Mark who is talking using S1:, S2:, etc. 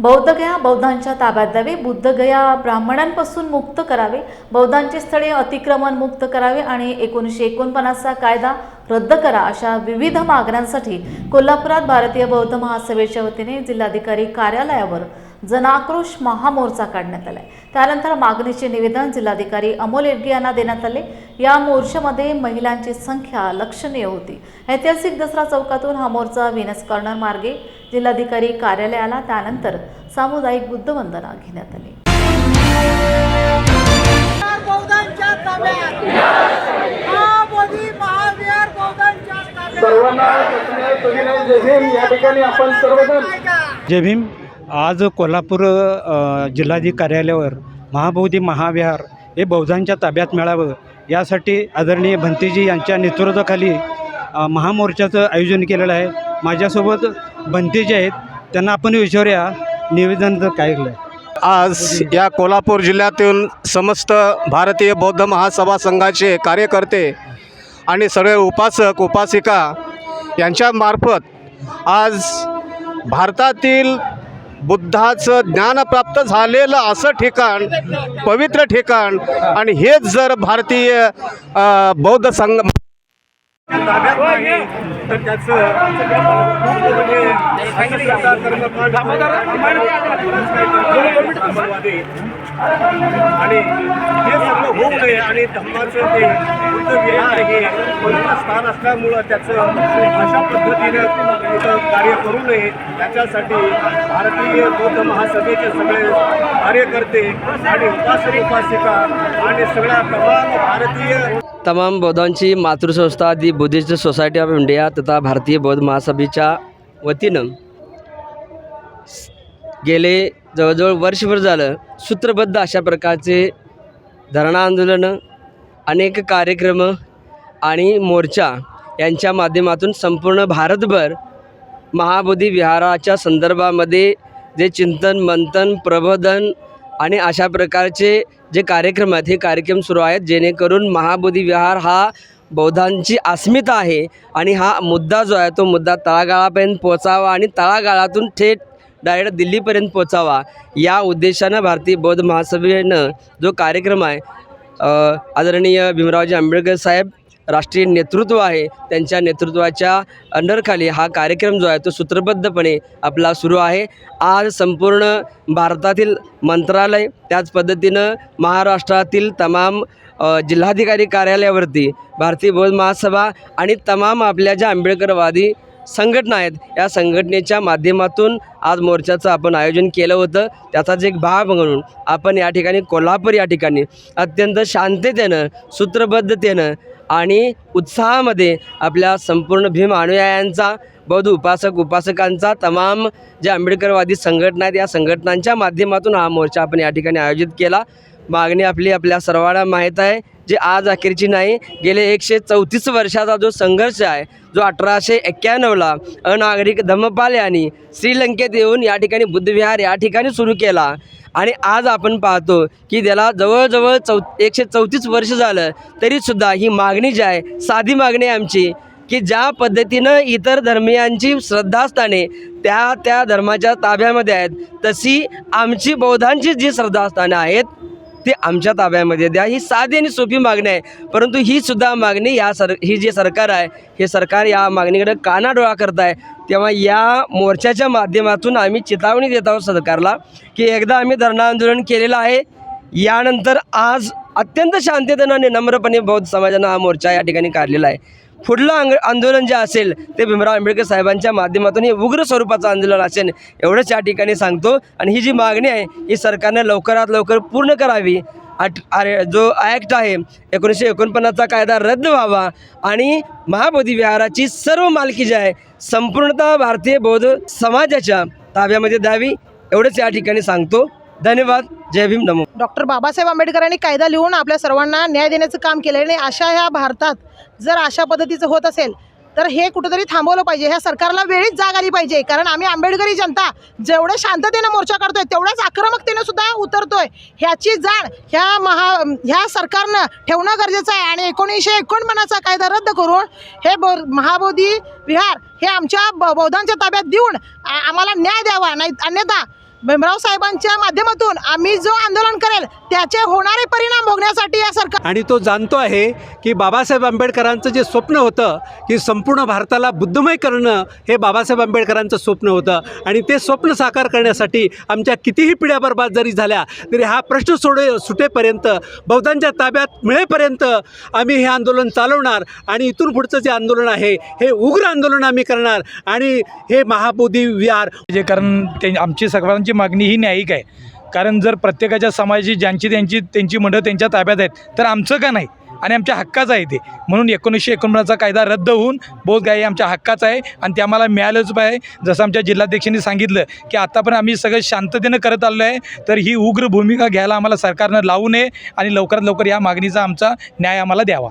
S1: बौद्धगया बौद्धांच्या ताब्यात द्यावे. बुद्धगया ब्राह्मणांपासून मुक्त करावे. बौद्धांचे स्थळे अतिक्रमण मुक्त करावे आणि एकोणीसशे एकोणपन्नासचा कायदा रद्द करा अशा विविध मागण्यांसाठी कोल्हापुरात भारतीय बौद्ध महासभेच्या वतीने जिल्हाधिकारी कार्यालयावर जनाक्रोश महामोर्चा काढण्यात आलाय. त्यानंतर मागणीचे निवेदन जिल्हाधिकारी अमोल येडगे यांना देण्यात आले. या मोर्चामध्ये महिलांची संख्या लक्षणीय होती. ऐतिहासिक दसरा चौकातून हा मोर्चा व्हीनस कॉर्नर मार्गे जिल्हाधिकारी कार्यालयाला त्यानंतर सामुदायिक बुद्धवंदना घेण्यात आली.
S2: जय भीम.
S3: आज कोल्हापूर जिल्हाधिक जिल्हाधिकारी कार्यालयावर महाबोधी महाविहार हे बौद्धांच्या ताब्यात मिळावं यासाठी आदरणीय भंतेजी यांच्या नेतृत्वाखाली महामोर्चाचं आयोजन केलेलं आहे. माझ्यासोबत भंतेजी आहेत. त्यांना आपण विचारूया. निवेदन काय केलं आहे
S4: आज या कोल्हापूर जिल्ह्यातून समस्त भारतीय बौद्ध महासभा संघाचे कार्यकर्ते आणि सगळे उपासक उपासिका यांच्यामार्फत आज भारतातील बुद्धाचं ज्ञान प्राप्त झालेलं असं ठिकाण पवित्र ठिकाण आणि हेच जर भारतीय बौद्ध संघ तर त्याचं म्हणजे आणि हे सगळं होऊ नये आणि धम्माचं ते बुद्ध विहार हे स्थान असल्यामुळं त्याचं अशा पद्धतीनं इथं कार्य करू नये. त्याच्यासाठी भारतीय बौद्ध महासभेचे सगळे कार्यकर्ते आणि उपासक उपासिका आणि सगळ्या तमाम भारतीय
S5: तमाम बौद्धांची मातृसंस्था the Buddhist society of India तथा भारतीय बौद्ध महासभेच्या वतीनं गेले जवळजवळ वर्षभर झालं सूत्रबद्ध अशा प्रकारचे धरण आंदोलनं अनेक कार्यक्रम आणि मोर्चा यांच्या माध्यमातून संपूर्ण भारतभर महाबोधी विहाराच्या संदर्भामध्ये जे चिंतन मंथन प्रबोधन आणि अशा प्रकारचे जे कार्यक्रम आहेत हे कार्यक्रम सुरू आहेत जेणेकरून महाबोधी विहार हा बौद्धांची अस्मिता आहे आणि हा मुद्दा जो आहे तो मुद्दा तळागाळापर्यंत पोचावा आणि तळागाळातून थेट डायरेक्ट दिल्लीपर्यंत पोचावा. या उद्देशानं भारतीय बौद्ध महासभेनं जो कार्यक्रम आहे आदरणीय भीमरावजी आंबेडकर साहेब राष्ट्रीय नेतृत्व आहे त्यांच्या नेतृत्वाच्या अंडरखाली हा कार्यक्रम जो आहे तो सूत्रबद्धपणे आपला सुरू आहे. आज संपूर्ण भारतातील मंत्रालय त्याच पद्धतीनं महाराष्ट्रातील तमाम जिल्हाधिकारी कार्यालयावरती भारतीय बौद्ध महासभा आणि तमाम आपल्या ज्या आंबेडकरवादी संघटना आहेत. या संघटनेच्या माध्यमातून आज मोर्चाचं आपण आयोजन केलं होतं. त्याचाच एक भाग म्हणून आपण या ठिकाणी कोल्हापूर या ठिकाणी अत्यंत शांततेनं सूत्रबद्धतेनं आणि उत्साहामध्ये आपल्या संपूर्ण भीम अनुयायांचा बौद्ध उपासक उपासकांचा तमाम जे आंबेडकरवादी संघटना आहेत या संघटनांच्या माध्यमातून हा मोर्चा आपण या ठिकाणी आयोजित केला. मागणी आपली आपल्या सर्वांना माहीत आहे जे आज अखेरची नाही गेले एकशे चौतीस वर्षाचा जो संघर्ष आहे जो अठराशे एक्क्याण्णवला अनागरिक धम्मपाल यांनी श्रीलंकेत येऊन या ठिकाणी बुद्धविहार या ठिकाणी सुरू केला. आणि आज आपण पाहतो की त्याला जवळजवळ चौ एकशे चौतीस वर्ष झालं तरीसुद्धा ही मागणी जी आहे साधी मागणी आमची की ज्या पद्धतीनं इतर धर्मियांची श्रद्धास्थाने त्या त्या धर्माच्या ताब्यामध्ये आहेत तशी आमची बौद्धांची जी श्रद्धास्थानं आहेत ते आमच्या ताब्यामध्ये द्या. ही साधी आणि सोपी मागणी आहे. परंतु ही सुद्धा मागणी या सर ही जे सरकार आहे हे सरकार या मागणीकडे कानाडोळा करत आहे तेव्हा या मोर्चाच्या माध्यमातून आम्ही चेतावणी देत आहोत सरकारला की एकदा आम्ही धरणं आंदोलन केलेलं आहे. यानंतर आज अत्यंत शांततेनं आणि नम्रपणे बौद्ध समाजानं हा मोर्चा या ठिकाणी काढलेला आहे. पुढलं आंग आंदोलन जे असेल ते भीमराव आंबेडकर साहेबांच्या माध्यमातून हे उग्र स्वरूपाचं आंदोलन असेल एवढंच या ठिकाणी सांगतो. आणि ही जी मागणी आहे ही सरकारने लवकरात लवकर पूर्ण करावी. अट अरे जो ॲक्ट आहे एकोणीसशे एकोणपन्नासचा कायदा रद्द व्हावा आणि महाबोधी विहाराची सर्व मालकी जी आहे संपूर्णतः भारतीय बौद्ध समाजाच्या ताब्यामध्ये द्यावी एवढंच या ठिकाणी सांगतो. धन्यवाद. जय भीम नमो.
S6: डॉक्टर बाबासाहेब आंबेडकरांनी कायदा लिहून आपल्या सर्वांना न्याय देण्याचं काम केलं आणि अशा ह्या भारतात जर अशा पद्धतीचं होत असेल तर हे कुठंतरी थांबवलं पाहिजे. ह्या सरकारला वेळीच जाग आली पाहिजे. कारण आम्ही आंबेडकरी जनता जेवढं शांततेनं मोर्चा काढतोय तेवढ्याच आक्रमकतेनं सुद्धा उतरतोय. ह्याची जाण ह्या महा ह्या सरकारनं ठेवणं गरजेचं आहे आणि एकोणीसशे एकोणपन्नासचा कायदा रद्द करून हे बो महाबोधी विहार हे आमच्या ब- बौद्धांच्या ताब्यात देऊन आम्हाला न्याय द्यावा. नाही अन्यथा भीमराव साहेबांच्या माध्यमातून आम्ही जो आंदोलन करेल त्याचे होणारे परिणाम भोगण्यासाठी या सरकार
S7: आणि तो जाणतो आहे की बाबासाहेब आंबेडकरांचं जे स्वप्न होतं की संपूर्ण भारताला बुद्धमय करणं हे बाबासाहेब आंबेडकरांचं स्वप्न होतं. आणि ते स्वप्न साकार करण्यासाठी आमच्या कितीही पिढ्या बरबाद जरी झाल्या तरी हा प्रश्न सोडे सुटेपर्यंत बौद्धांच्या ताब्यात मिळेपर्यंत आम्ही हे आंदोलन चालवणार आणि इथून पुढचं जे आंदोलन आहे हे उग्र आंदोलन आम्ही करणार. आणि हे महाबोधी विहार
S8: जे कारण ते आमची त्यांची मागणी ही न्यायिक आहे. कारण जर प्रत्येकाच्या समाजाची ज्यांची त्यांची त्यांची मंडळं त्यांच्या ताब्यात आहेत तर आमचं का नाही? आणि आमच्या हक्काचं आहे ते. म्हणून एकोणीसशे एकोणपन्नासचा कायदा रद्द होऊन बोधगाई आमच्या हक्काचं आहे आणि ते आम्हाला मिळालंच पाहिजे. जसं आमच्या जिल्हाध्यक्षांनी सांगितलं की आत्तापर्यंत आम्ही सगळं शांततेनं करत आलो आहे तर ही उग्र भूमिका घ्यायला आम्हाला सरकारनं लावू नये आणि लवकरात लवकर या मागणीचा आमचा न्याय आम्हाला द्यावा.